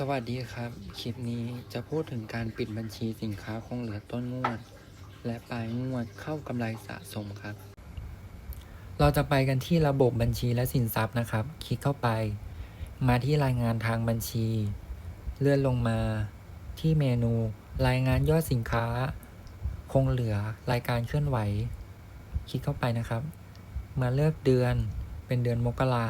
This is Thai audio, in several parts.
สวัสดีครับ คลิปนี้จะพูดถึงการปิดบัญชีสินค้าคงเหลือต้นงวด และปลายงวดเข้ากำไรสะสมครับ เราจะไปกันที่ระบบบัญชีและสินทรัพย์นะครับ คลิกเข้าไป มาที่รายงานทางบัญชี เลื่อนลงมา ที่เมนู รายงานยอดสินค้า คงเหลือรายการเคลื่อนไหว คลิกเข้าไปนะครับ มาเลือกเดือนเป็นเดือนมกรา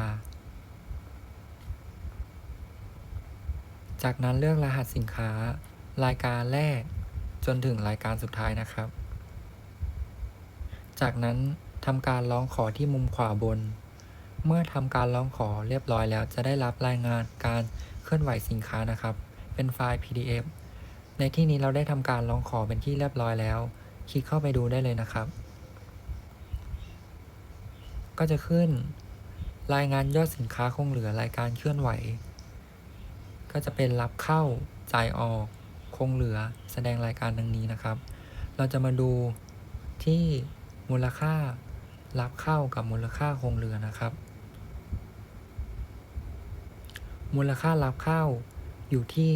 จากนั้นเลือกรหัสสินค้า รายการแรก จนถึงรายการสุดท้ายนะครับ จากนั้นทำการร้องขอที่มุมขวาบน เมื่อทำการร้องขอเรียบร้อยแล้ว จะได้รับรายงานการเคลื่อนไหวสินค้านะครับ เป็นไฟล์ PDF ในที่นี้เราได้ทำการร้องขอเป็นที่เรียบร้อยแล้ว คลิกเข้าไปดูได้เลยนะครับ ก็จะขึ้น รายงานยอดสินค้าคงเหลือรายการเคลื่อนไหว ก็จะเป็นรับเข้าจ่ายออกคงเหลือแสดงรายการดังนี้นะครับ เราจะมาดูที่มูลค่ารับเข้ากับมูลค่าคงเหลือนะครับ มูลค่ารับเข้าอยู่ที่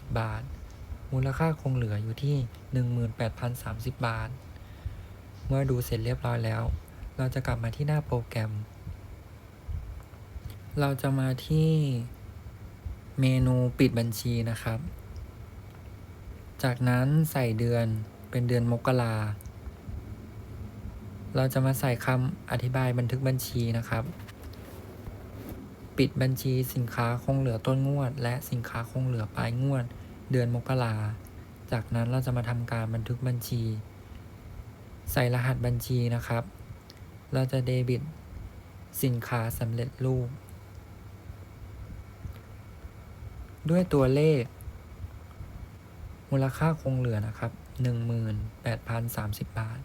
22,240 บาท มูลค่าคงเหลืออยู่ที่ 18,030 บาท เมื่อดูเสร็จเรียบร้อยแล้ว เราจะกลับมาที่หน้าโปรแกรม เราจะมาที่เมนูปิดบัญชีนะครับ จากนั้นใส่เดือนเป็นเดือนมกราเราจะมาใส่คำอธิบายบันทึกบัญชีนะครับ ปิดบัญชีสินค้าคงเหลือต้นงวด และสินค้าคงเหลือปลายงวด เดือนมกราจากนั้นเราจะมาทำการบันทึกบัญชี ใส่รหัสบัญชีนะครับ เราจะเดบิตสินค้าสำเร็จรูป ด้วยตัวเลข มูลค่าคงเหลือนะครับ 18,030 บาท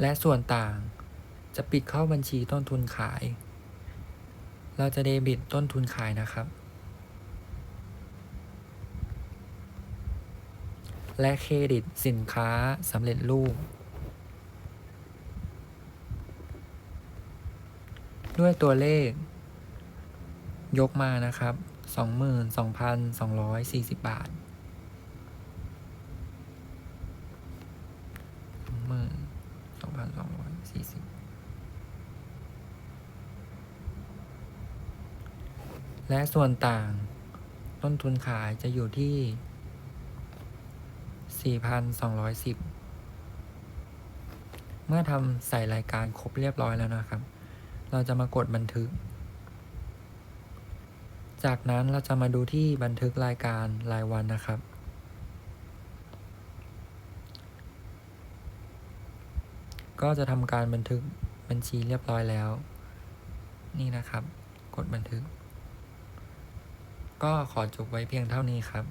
และส่วนต่างจะปิดเข้าบัญชีต้นทุนขาย เราจะเดบิตต้นทุนขายนะครับ และเครดิตสินค้าสำเร็จรูป ด้วยตัวเลข ยกมานะครับ 22,240 บาท22,240 และส่วนต่าง ต้นทุนขายจะอยู่ที่ 4,210 เมื่อทำใส่รายการครบเรียบร้อยแล้วนะครับ เราจะมากดบันทึก จากนั้นเราจะมาดูที่บันทึกรายการรายวันนะครับ ก็จะทำการบันทึกบัญชีเรียบร้อยแล้ว นี่นะครับ กดบันทึก ก็ขอจบไว้เพียงเท่านี้ครับ